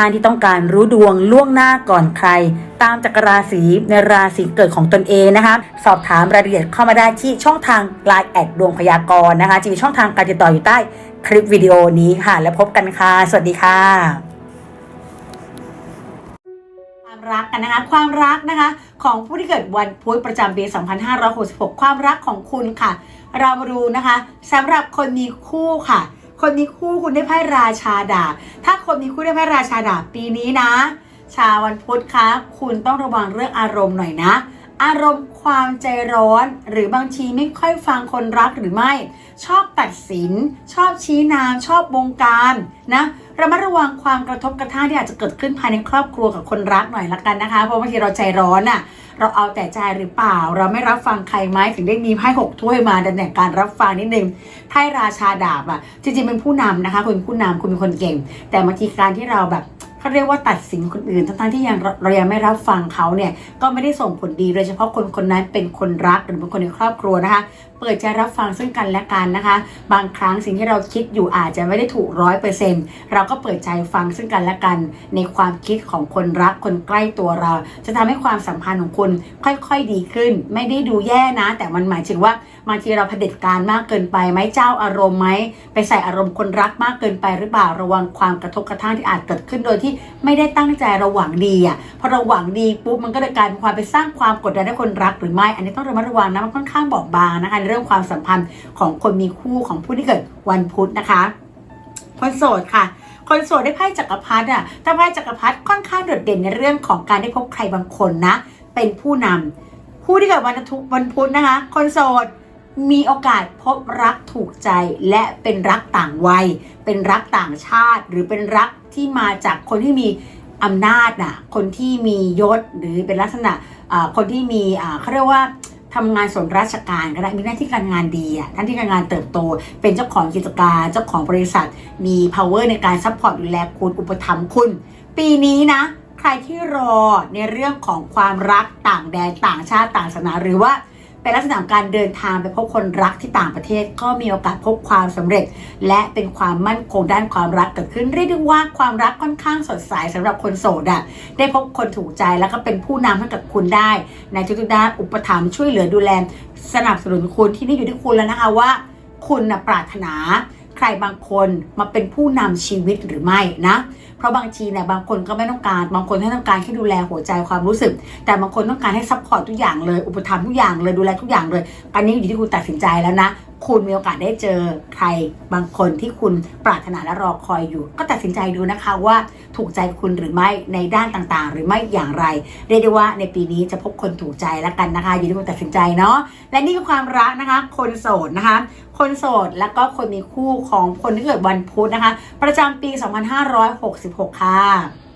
ท่านที่ต้องการรู้ดวงล่วงหน้าก่อนใคร ตามจักรราศีในราศีเกิดของตนเองนะคะ สอบถามรายละเอียดเข้ามาได้ที่ช่องทาง Line แอดดวงพยากรณ์นะคะจะมีช่องทางการติดต่ออยู่ใต้คลิปวิดีโอนี้ค่ะ แล้วพบกันค่ะ สวัสดีค่ะความรักกันนะคะ ความรักนะคะ ของผู้ที่เกิดวันพุธประจำปี 2566 ความรักของคุณค่ะ เรามาดูนะคะสำหรับคนมีคู่ค่ะ คนมีคู่คุณได้ไพ่ราชาดาบถ้าคนมีคู่ได้ไพ่ราชาดาบปีนี้นะ ชาววันพุธคะคุณต้องระวังเรื่องอารมณ์หน่อยนะ อารมณ์ความใจร้อน หรือบางทีไม่ค่อยฟังคนรักหรือไม่ ชอบตัดสิน ชอบชี้นำชอบบงการนะระมัดระวังความกระทบกระทั่งที่อาจจะเกิดขึ้นภายในครอบครัวกับคนรักหน่อยละกันนะคะ เพราะบางทีเราใจร้อนอะ่ะ เราเอาแต่ใจหรือเปล่า เราไม่รับฟังใครไหมถึงได้มีไพ่หกถ้วยมาดันแหน่งการรับฟังนิดนึงไพ่ราชาดาบอะ่ะจริงๆเป็นผู้นำนะคะคุณผู้นำคุณเป็นคนเก่ง แต่บางทีการที่เราแบบ เขาเรียกว่าตัดสินคนอื่นทั้งๆที่ยังเราเรายังไม่รับฟังเขาเนี่ยก็ไม่ได้ส่งผลดีโดยเฉพาะคนคนนั้นเป็นคนรักหรือเป็นคนในครอบครัวนะคะเปิดใจรับฟังซึ่งกันและกันนะคะ บางครั้งสิ่งที่เราคิดอยู่อาจจะไม่ได้ถูกร้อยเปอร์เซ็นต์เราก็เปิดใจฟังซึ่งกันและกัน ในความคิดของคนรักคนใกล้ตัวเรา จะทำให้ความสัมพันธ์ของคุณค่อยๆดีขึ้น ไม่ได้ดูแย่นะ แต่มันหมายถึงว่าบางทีเราเผด็จการมากเกินไปไหมเจ้าอารมณ์ไหมไปใส่อารมณ์คนรักมากเกินไปหรือเปล่าระวังความกระทบกระทั่งที่อาจเกิดขึ้นโดยที่ไม่ได้ตั้งใจเราหวังดีอะพอเราหวังดีปุ๊บมันก็เลยกลายเป็นความไปสร้างความกดดันให้คนรักหรือไม่ อันนี้ต้องระมัดระวังนะมันค่อนข้างบอบบางนะคะในเรื่องความสัมพันธ์ของคนมีคู่ของผู้ที่เกิดวันพุธนะคะ คนโสดค่ะคนโสดได้ไพ่จักรพรรดิอะถ้าไพ่จักรพรรดิค่อนข้างโดดเด่นในเรื่องของการได้พบใครบางคนนะ เป็นผู้นำผู้ที่เกิดวันทุกวันพุธนะคะ คนโสด มีโอกาสพบรักถูกใจและเป็นรักต่างวัย เป็นรักต่างชาติ หรือเป็นรักที่มาจากคนที่มีอำนาจน่ะคนที่มียศหรือเป็นลักษณะอ่าคนที่มีอ่าเขาเรียกว่าทำงานส่วนราชการก็ได้มีหน้าที่การงานดีอะท่าที่การงานเติบโต เป็นเจ้าของกิจการเจ้าของบริษัท มี power ในการซัพพอร์ตดูแลคุณอุปถัมภ์คุณ ปีนี้นะ ใครที่รอในเรื่องของความรักต่างแดนต่างชาติต่างศาสนาหรือว่า เป็นลักษณะของการเดินทางไปพบคนรักที่ต่างประเทศ ก็มีโอกาสพบความสำเร็จ และเป็นความมั่นคงด้านความรักเกิดขึ้นเรียกได้ว่าความรักค่อนข้างสดใสสำหรับคนโสดอะได้พบคนถูกใจแล้วก็เป็นผู้นำให้กับคุณได้ ในทุกๆด้านอุปถัมภ์ช่วยเหลือดูแลสนับสนุนคุณที่นี่อยู่ที่คุณแล้วนะคะว่า คุณนะปรารถนา ใครบางคนมาเป็นผู้นำชีวิตหรือไม่นะ เพราะบางทีเนี่ยบางคนก็ไม่ต้องการ บางคนแค่ต้องการแค่ดูแลหัวใจความรู้สึก แต่บางคนต้องการให้ซัพพอร์ตทุกอย่างเลย อุปถัมภ์ทุกอย่างเลยดูแลทุกอย่างเลย อันนี้อยู่ที่คุณตัดสินใจแล้วนะคุณมีโอกาสได้เจอใครบางคนที่คุณปรารถนาและรอคอยอยู่ ก็ตัดสินใจดูนะคะว่าถูกใจคุณหรือไม่ในด้านต่างๆ หรือไม่อย่างไร เรียกได้ว่าในปีนี้จะพบคนถูกใจแล้วกันนะคะอยู่ที่คุณตัดสินใจเนาะและนี่คือความรักนะคะ คนโสดนะคะ คนโสดแล้วก็คนมีคู่ของคนที่เกิดวันพุธนะคะ ประจำปี 2566 ค่ะ